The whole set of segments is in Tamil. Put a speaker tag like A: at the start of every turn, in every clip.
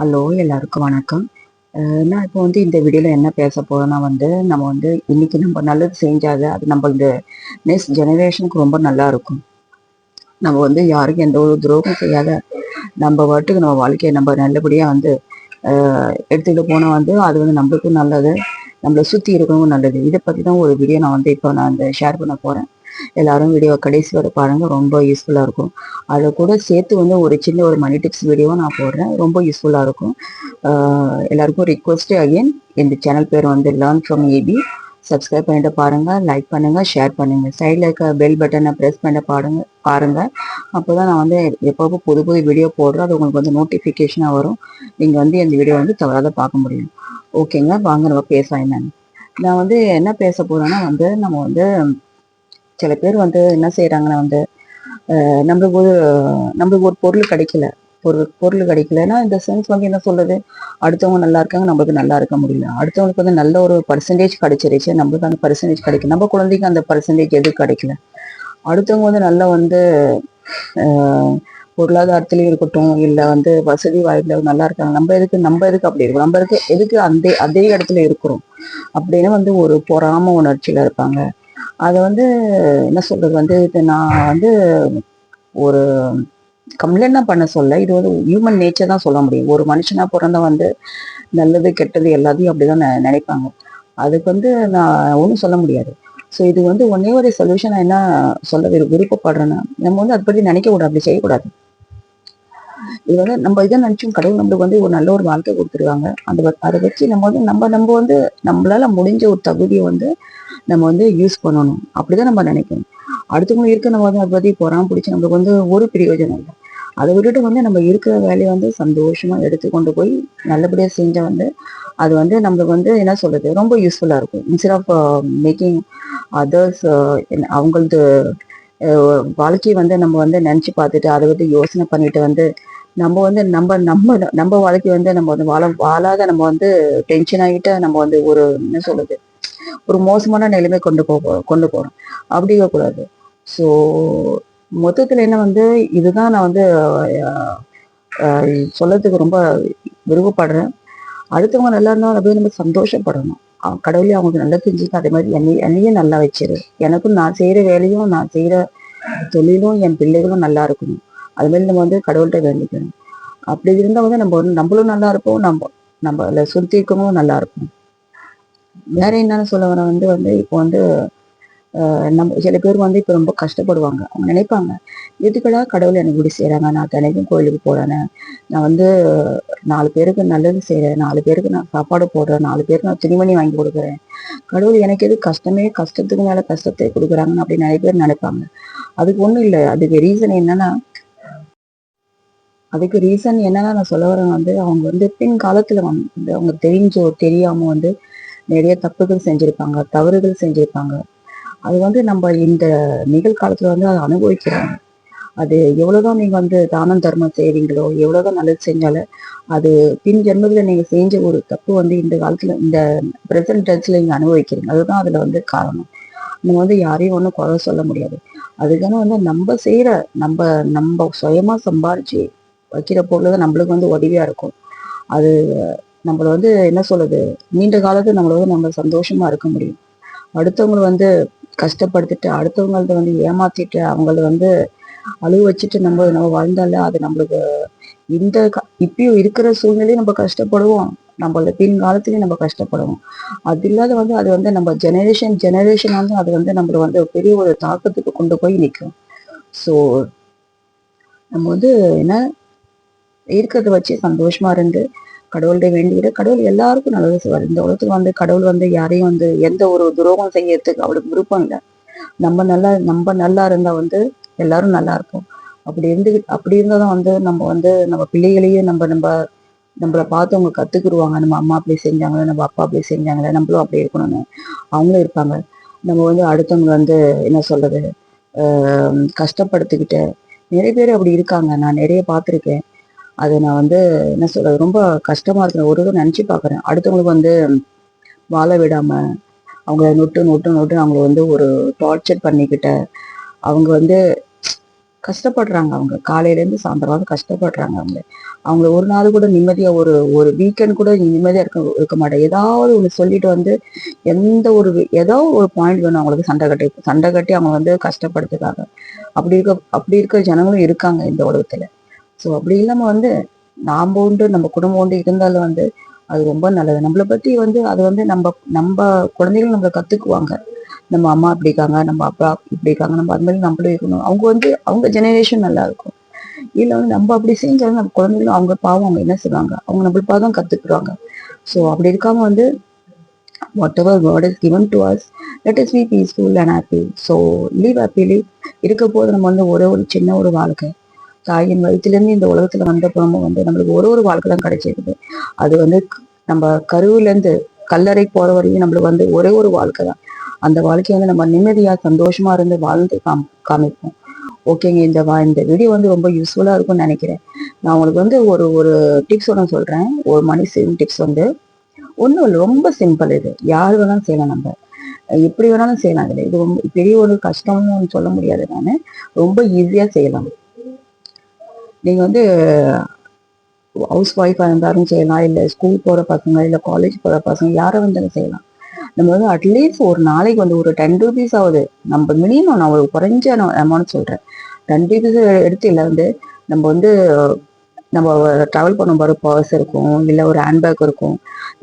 A: ஹலோ எல்லாருக்கும் வணக்கம். நான் இப்போ வந்து இந்த வீடியோவில் என்ன பேச போகிறேன்னா வந்து நம்ம வந்து இன்றைக்கி நம்ம நல்லது செஞ்சால் அது நம்ம இந்த நெக்ஸ்ட் ஜெனரேஷனுக்கு ரொம்ப நல்லா இருக்கும். நம்ம வந்து யாருக்கும் எந்த ஒரு துரோகம் செய்யாத நம்ம வாட்டுக்கு நம்ம வாழ்க்கையை நம்ம நல்லபடியாக வந்து எடுத்துக்கிட்டு போனால் வந்து அது வந்து நம்மளுக்கும் நல்லது நம்மளை சுற்றி இருக்கவும் நல்லது. இதை பற்றி தான் ஒரு வீடியோ நான் வந்து இப்போ நான் இந்த ஷேர் பண்ண போகிறேன் எல்லாரும் வீடியோ கடைசி வரை பாருங்க. ரொம்ப யூஸ்ஃபுல்லாக இருக்கும். அதை கூட சேர்த்து வந்து ஒரு சின்ன ஒரு மணி டிப்ஸ் வீடியோவும் நான் போடுறேன். ரொம்ப யூஸ்ஃபுல்லாக இருக்கும். எல்லாருக்கும் ரிக்வஸ்ட் அகைன் இந்த சேனல் பேர் வந்து லேர்ன் ஃப்ரம் ஏபி சப்ஸ்கிரைப் பண்ணிட்டு பாருங்கள் லைக் பண்ணுங்கள் ஷேர் பண்ணுங்கள் சைடில் இருக்க பெல் பட்டனை ப்ரெஸ் பண்ண பாருங்க. அப்போ தான் நான் வந்து எப்பப்போ புது புது வீடியோ போடுறேன் அது உங்களுக்கு வந்து நோட்டிஃபிகேஷனாக வரும். நீங்கள் வந்து இந்த வீடியோ வந்து தவறாத பார்க்க முடியும். ஓகேங்க வாங்க நம்ம பேசலாம் என்னன்னு. நான் வந்து என்ன பேச போகிறேன்னா வந்து நம்ம வந்து சில பேர் வந்து என்ன செய்கிறாங்கன்னா வந்து நம்மளுக்கு ஒரு நம்மளுக்கு ஒரு பொருள் கிடைக்கல. பொருள் பொருள் கிடைக்கலன்னா இந்த சென்ஸ் வந்து என்ன சொல்றது? அடுத்தவங்க நல்லா இருக்காங்க நம்மளுக்கு நல்லா இருக்க முடியல. அடுத்தவங்களுக்கு வந்து நல்ல ஒரு பர்சன்டேஜ் கிடைச்சிருச்சு நம்மளுக்கு அந்த பர்சன்டேஜ் கிடைக்கும் நம்ம குழந்தைக்கு அந்த பர்சன்டேஜ் எதுவும் கிடைக்கல? அடுத்தவங்க வந்து நல்லா வந்து பொருளாதாரத்திலையும் இருக்கட்டும் இல்லை வந்து வசதி வாய்ப்பில் நல்லா இருக்காங்க. நம்ம எதுக்கு நம்ம எதுக்கு அப்படி இருக்கோம்? நம்ம எதுக்கு எதுக்கு அந்த அதே இடத்துல இருக்கிறோம்? அப்படின்னு வந்து ஒரு பொறாம உணர்ச்சியில் இருப்பாங்க. அதை வந்து என்ன சொல்றது வந்து இது நான் வந்து ஒரு கம்ப்ளைண்ட் பண்ண சொல்ல. இது வந்து ஹியூமன் நேச்சர் தான் சொல்ல முடியும். ஒரு மனுஷனா பிறந்த வந்து நல்லது கெட்டது எல்லாத்தையும் அப்படிதான் நினைப்பாங்க. அதுக்கு வந்து நான் ஒன்றும் சொல்ல முடியாது. ஸோ இது வந்து ஒன்னே ஒரு சொல்யூஷன் நான் என்ன சொல்ல விரு விருப்பப்படுறேன்னா நம்ம வந்து அதை பற்றி நினைக்க கூடாது. அப்படி செய்யக்கூடாது. இது வந்து நம்ம இதை நினைச்சோம் கடவுள் நம்மளுக்கு வந்து ஒரு நல்ல ஒரு வாழ்க்கை கொடுத்துருவாங்க. அந்த அதை வச்சு நம்ம வந்து நம்ம நம்ம வந்து நம்மளால முடிஞ்ச ஒரு தகுதியை வந்து நம்ம வந்து யூஸ் பண்ணணும். அப்படிதான் நம்ம நினைக்கணும். அடுத்தவங்களும் இருக்க நம்ம வந்து அதை பற்றி பொறாம பிடிச்சி நம்மளுக்கு வந்து ஒரு பிரயோஜனம் இல்லை. அதை விட்டுட்டு வந்து நம்ம இருக்கிற வேலையை வந்து சந்தோஷமா எடுத்து கொண்டு போய் நல்லபடியாக செஞ்ச வந்து அது வந்து நம்மளுக்கு வந்து என்ன சொல்றது? ரொம்ப யூஸ்ஃபுல்லாக இருக்கும். இன்ஸ்டெட் ஆஃப் மேக்கிங் அதர்ஸ் அவங்களது uh, வாழ்க்கையை வந்து நம்ம வந்து நினச்சி பார்த்துட்டு அதை வந்து யோசனை பண்ணிட்டு வந்து நம்ம வந்து நம்ம நம்ம நம்ம வாழ்க்கை வந்து நம்ம வந்து வாழ வாழாத நம்ம வந்து டென்ஷன் ஆகிட்டு நம்ம வந்து ஒரு என்ன சொல்றது? ஒரு மோசமான நிலைமை கொண்டு போக கொண்டு போகிறோம் அப்படி இருக்கக்கூடாது. ஸோ மொத்தத்தில் என்ன வந்து இதுதான் நான் வந்து அஹ், ரொம்ப விருப்பப்படுறேன். அடுத்தவங்க நல்லா இருந்தாலும் அப்படியே நம்ம சந்தோஷப்படணும். அவன் கடவுளே அவங்களுக்கு நல்லா தெரிஞ்சுக்கணும் அதே மாதிரி என்னையும் என்னையும் நல்லா வச்சிரு. எனக்கும் நான் செய்கிற வேலையும் நான் செய்கிற தொழிலும் என் பிள்ளைகளும் நல்லா இருக்கணும். அது மாதிரி நம்ம வந்து கடவுள்கிட்ட வேண்டிக்கணும். அப்படி இருந்தால் வந்து நம்ம வந்து நம்மளும் நல்லா இருப்போம் நம்ம நம்மளை சுத்தி இருக்கவங்களும் நல்லா இருக்கும் வேற என்னன்னு சொல்ல வர வந்து வந்து இப்போ வந்து நம்ம சில பேர் வந்து இப்போ ரொம்ப கஷ்டப்படுவாங்க. அவங்க நினைப்பாங்க எதுக்கடா கடவுள் எனக்கு இப்படி செய்கிறாங்க நான் தினைக்கும் கோயிலுக்கு போகிறேன்னு நான் வந்து நாலு பேருக்கு நல்லது செய்கிறேன் நாலு பேருக்கு நான் சாப்பாடு போடுறேன். நாலு பேருக்கு நான் துணிமணி வாங்கி கொடுக்குறேன். கடவுள் எனக்கு எது கஷ்டமே கஷ்டத்துக்கு மேல கஷ்டத்தை கொடுக்குறாங்கன்னு அப்படி நிறைய பேர் நினைப்பாங்க. அதுக்கு ஒன்றும் இல்லை. அதுக்கு ரீசன் என்னன்னா அதுக்கு ரீசன் என்னன்னா நான் சொல்ல வரேன் வந்து அவங்க வந்து பின் காலத்துல வந்து அவங்க தெரிஞ்சோ தெரியாம வந்து நிறைய தப்புகள் செஞ்சிருப்பாங்க தவறுகள் செஞ்சிருப்பாங்க. அது வந்து நம்ம இந்த நிகழ்காலத்துல வந்து அதை அனுபவிக்கிறாங்க. அது எவ்வளவுதான் நீங்க வந்து தானம் தர்மம் செய்கிறீங்களோ எவ்வளவுதான் நல்லது செஞ்சாலும் அது பின் ஜென்மத்துல நீங்க செஞ்ச ஒரு தப்பு வந்து இந்த காலத்துல இந்த பிரசன்ட் டென்ஸ்ல நீங்க அனுபவிக்கிறீங்க. அதுதான் அதுல வந்து காரணம். நம்ம வந்து யாரையும் ஒன்றும் குறை சொல்ல முடியாது. அதுக்கான வந்து நம்ம செய்யற நம்ம நம்ம சுயமா சம்பாரிச்சு வைக்கிற பொருள் தான் நம்மளுக்கு வந்து உதவியா இருக்கும். அது நம்மள வந்து என்ன சொல்றது? நீண்ட காலத்துல நம்மளை வந்து நம்ம சந்தோஷமா இருக்க முடியும். அடுத்தவங்களை வந்து கஷ்டப்படுத்திட்டு அடுத்தவங்கள்ட்ட வந்து ஏமாத்திட்டு அவங்கள வந்து அழுவ வச்சுட்டு நம்ம நம்ம வாழ்ந்தால அது நம்மளுக்கு இந்த க- இப்பயும் இருக்கிற சூழ்நிலையும் நம்ம கஷ்டப்படுவோம். நம்மளோட பின்காலத்துலயும் நம்ம கஷ்டப்படுவோம். அது இல்லாத வந்து அது வந்து நம்ம ஜெனரேஷன் ஜெனரேஷன் வந்து அது வந்து நம்மள வந்து பெரிய ஒரு தாக்கத்துக்கு கொண்டு போய் நிற்கும் ஸோ நம்ம வந்து என்ன இருக்கிறத வச்சு சந்தோஷமா இருந்து கடவுள்கிட்ட வேண்டிக்கிட்டு கடவுள் எல்லாருக்கும் நல்லது செய்வார். இந்த உலகத்துக்கு வந்து கடவுள் வந்து யாரையும் வந்து எந்த ஒரு துரோகம் செய்யறதுக்கு அவளுக்கு விருப்பம் இல்லை. நம்ம நல்லா நம்ம நல்லா இருந்தா வந்து எல்லாரும் நல்லா இருப்போம். அப்படி இருந்து அப்படி இருந்தாதான் வந்து நம்ம வந்து நம்ம பிள்ளைகளையும் நம்ம நம்ம நம்மளை பார்த்து அவங்க கத்துக்குருவாங்க நம்ம அம்மா அப்படி செஞ்சாங்களே நம்ம அப்பா அப்படி செஞ்சாங்களே நம்மளும் அப்படி இருக்கணும்னு அவங்களும் இருப்பாங்க. நம்ம வந்து அடுத்தவங்க வந்து என்ன சொல்றது கஷ்டப்படுத்திக்கிட்டு நிறைய பேர் அப்படி இருக்காங்க. நான் நிறைய பார்த்துருக்கேன். அது நான் வந்து என்ன சொல்றது ரொம்ப கஷ்டமா இருக்கு ஒரு தடவை நினைச்சு பார்க்கறேன். அடுத்தவங்களுக்கு வந்து வாழ விடாம அவங்கள நொட்டு நொட்டு நொட்டு அவங்கள வந்து ஒரு டார்ச்சர் பண்ணிக்கிட்ட அவங்க வந்து கஷ்டப்படுறாங்க அவங்க. காலையிலேருந்து சாயந்தரம் கஷ்டப்படுறாங்க அவங்க. அவங்கள ஒரு நாள் கூட நிம்மதியாக ஒரு ஒரு வீக்கெண்ட் கூட நிம்மதியாக இருக்க இருக்க மாட்டேன். ஏதாவது ஒன்று சொல்லிட்டு வந்து எந்த ஒரு ஏதோ ஒரு பாயிண்ட் வேணும் அவங்களுக்கு சண்டை கட்டி சண்டை கட்டி அவங்க வந்து கஷ்டப்படுத்துக்காங்க அப்படி இருக்க அப்படி இருக்க ஜனங்களும் இருக்காங்க இந்த உலகத்தில். ஸோ அப்படி இல்லாம வந்து நாம் உண்டு நம்ம குடும்பம் உண்டு இருந்தாலும் வந்து அது ரொம்ப நல்லது. நம்மளை பத்தி வந்து அது வந்து நம்ம நம்ம குழந்தைகள் நம்மளை கத்துக்குவாங்க. நம்ம அம்மா இப்படி இருக்காங்க நம்ம அப்பா இப்படி இருக்காங்க நம்ம அது மாதிரி நம்மளும் இருக்கணும். அவங்க வந்து அவங்க ஜெனரேஷன் நல்லா இருக்கும். இல்ல வந்து நம்ம அப்படி செஞ்சாலும் நம்ம குழந்தைகளும் அவங்க பாவம் அவங்க என்ன செய்வாங்க? அவங்க நம்மளுக்கு பார்த்து தான் கத்துக்குறாங்க ஸோ அப்படி இருக்காம வந்து whatever God is given to us let us be peaceful and happy so live happily. இருக்க போது நம்ம வந்து ஒரே ஒரு சின்ன ஒரு வாழ்க்கை. தாயின் வயிற்றுலேருந்து இந்த உலகத்துல வந்த குடும்பம் வந்து நம்மளுக்கு ஒரு ஒரு வாழ்க்கை தான் கிடைச்சிருக்குது. அது வந்து நம்ம கருவிலேருந்து கல்லறை போகிற வரையும் நம்மளுக்கு வந்து ஒரே ஒரு வாழ்க்கை தான். அந்த வாழ்க்கையை வந்து நம்ம நிம்மதியாக சந்தோஷமா இருந்து வாழ்ந்து காம் காமிப்போம். ஓகேங்க இந்த வா இந்த வீடியோ வந்து ரொம்ப யூஸ்ஃபுல்லா இருக்கும்னு நினைக்கிறேன். நான் உங்களுக்கு வந்து ஒரு ஒரு டிப்ஸ் ஒன்று சொல்கிறேன் ஒரு மணி சேவிங் டிப்ஸ் வந்து ஒன்றும் இல்லை ரொம்ப சிம்பிள் இது. யார் வேணாலும் செய்யலாம் நம்ம. எப்படி வேணாலும் செய்யலாம் இதில். இது ரொம்ப பெரிய ஒரு கஷ்டம்னு சொல்ல முடியாது நான். ரொம்ப ஈஸியாக செய்யலாம். நீங்கள் வந்து ஹவுஸ் ஒய்ஃபாக இருந்தாலும் செய்யலாம் இல்லை ஸ்கூல் போகிற பசங்க இல்லை காலேஜ் போகிற பசங்க யாரை வந்தாலும் செய்யலாம். நம்ம வந்து அட்லீஸ்ட் ஒரு நாளைக்கு வந்து ஒரு டென் ருபீஸ் ஆகுது நம்ம மினிமம் நான் ஒரு குறைஞ்ச அமௌண்ட் சொல்கிறேன் டென் ருபீஸ் எடுத்து இல்லை வந்து நம்ம வந்து நம்ம ட்ராவல் பண்ணும் பாரு பர்ஸ் இருக்கும் இல்லை ஒரு ஹேண்ட்பேக் இருக்கும்.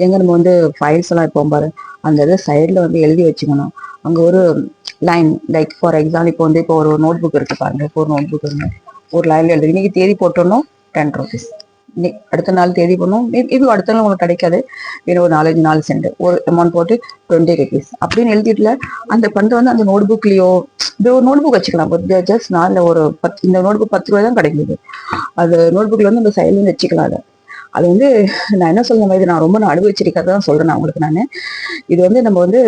A: எங்கே நம்ம வந்து ஃபைல்ஸ் எல்லாம் இருப்போம் பாரு அந்த இதை சைடில் வந்து எழுதி வச்சுக்கணும். அங்கே ஒரு லைன் லைக் ஃபார் எக்ஸாம்பிள் இப்போ வந்து இப்போ ஒரு நோட் புக் இருக்கு பாருங்க இப்போ ஒரு நோட் புக் இருக்கு. ஒரு லைன்ல எழுதி. இன்னைக்கு தேதி போட்டோம்னா டென் ருபீஸ் அடுத்த நாள் தேதி பண்ணும் இது அடுத்த நாள் உங்களுக்கு கிடைக்காது. வேணும் ஒரு நாலஞ்சு நாலு சென்ட் ஒரு அமௌண்ட் போட்டு டுவெண்ட்டி ருபீஸ் அப்படின்னு எழுதிட்டுல அந்த பணத்தை வந்து அந்த நோட் புக்லயோ இது ஒரு நோட் புக் வச்சுக்கலாம் ஜஸ்ட் நாளில் ஒரு பத்து இந்த நோட் புக் பத்து ரூபாய் தான் கிடைக்குது. அது நோட் புக்ல வந்து நம்ம சைட்லேருந்து வச்சுக்கலாம் அதை. அது வந்து நான் என்ன சொல்ல மாதிரி நான் ரொம்ப நான் அனுபவிச்சிருக்கிறத தான் சொல்றேன் நான் உங்களுக்கு நான். இது வந்து நம்ம வந்து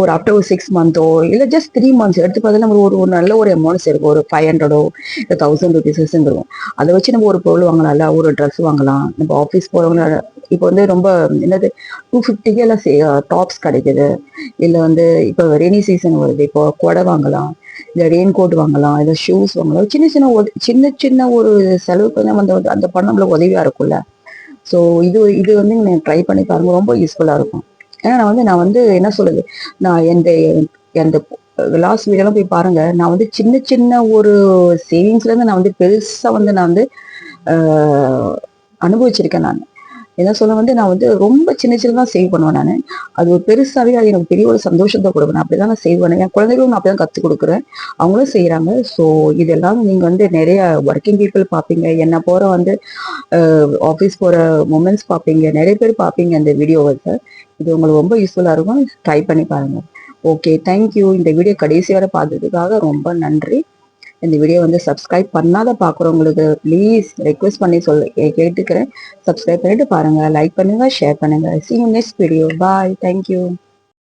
A: ஒரு ஆஃப்டர் ஒரு சிக்ஸ் மந்த்தோ இல்லை ஜஸ்ட் த்ரீ மந்த்ஸ் எடுத்து பார்த்தா நம்ம ஒரு ஒரு நல்ல ஒரு அமௌண்ட்ஸ் இருக்கும் ஒரு ஃபைவ் ஹண்ட்ரடோ இல்லை தௌசண்ட் ருபீஸ் இருக்கும் அதை வச்சு நம்ம ஒரு பொருள் வாங்கலாம்ல ஒரு ட்ரெஸ் வாங்கலாம். நம்ம ஆஃபீஸ் போகிறவங்க இப்போ வந்து ரொம்ப என்னது டூ ஃபிஃப்டிக்கு எல்லாம் டாப்ஸ் கிடைக்குது. இல்லை வந்து இப்போ ரெய்னி சீசன் வருது இப்போ கொடை வாங்கலாம் இல்லை ரெயின் கோட் வாங்கலாம் இல்லை ஷூஸ் வாங்கலாம். சின்ன சின்ன சின்ன சின்ன ஒரு செலவுக்கு வந்து நம்ம அந்த அந்த பணம் நம்மளுக்கு உதவியாக இருக்கும்ல. ஸோ இது இது வந்து நீங்கள் ட்ரை பண்ணி பாருங்க ரொம்ப யூஸ்ஃபுல்லாக இருக்கும். ஏன்னா நான் வந்து நான் வந்து என்ன சொல்லுது நான் எந்த எந்த லாஸ்ட் வீடெல்லாம் போய் பாருங்க. நான் வந்து சின்ன சின்ன ஒரு சேவிங்ஸ்ல இருந்து நான் வந்து பெருசா வந்து நான் வந்து அனுபவிச்சிருக்கேன் நான். என்ன சொல்ல வந்து நான் வந்து ரொம்ப சின்ன சின்னதாக சேவ் பண்ணுவேன் நான். அது ஒரு பெருசாவே அது எனக்கு பெரிய ஒரு சந்தோஷத்தை கொடுப்பேன் அப்படிதான் நான் சேவ் பண்ணுவேன். என் குழந்தைகளும் நான் அப்படிதான் கற்றுக் கொடுக்குறேன். அவங்களும் செய்கிறாங்க ஸோ இதெல்லாம் நீங்கள் வந்து நிறைய ஒர்க்கிங் பீப்புள் பார்ப்பீங்க என்ன போகிற வந்து ஆஃபீஸ் போகிற மூமெண்ட்ஸ் பார்ப்பீங்க நிறைய பேர் பார்ப்பீங்க இந்த வீடியோவை இது உங்களுக்கு ரொம்ப யூஸ்ஃபுல்லாக இருக்கும். ட்ரை பண்ணி பாருங்கள் ஓகே தேங்க்யூ இந்த வீடியோ கடைசி வரை பார்த்ததுக்காக ரொம்ப நன்றி. இந்த வீடியோ வந்து சப்ஸ்கிரைப் பண்ணாத பார்க்குறவங்களுக்கு ப்ளீஸ் ரெக்வெஸ்ட் பண்ணி சொல் கேட்டுக்கிறேன். சப்ஸ்கிரைப் பண்ணிட்டு பாருங்கள் லைக் பண்ணுங்கள் ஷேர் பண்ணுங்கள் see you next video bye thank you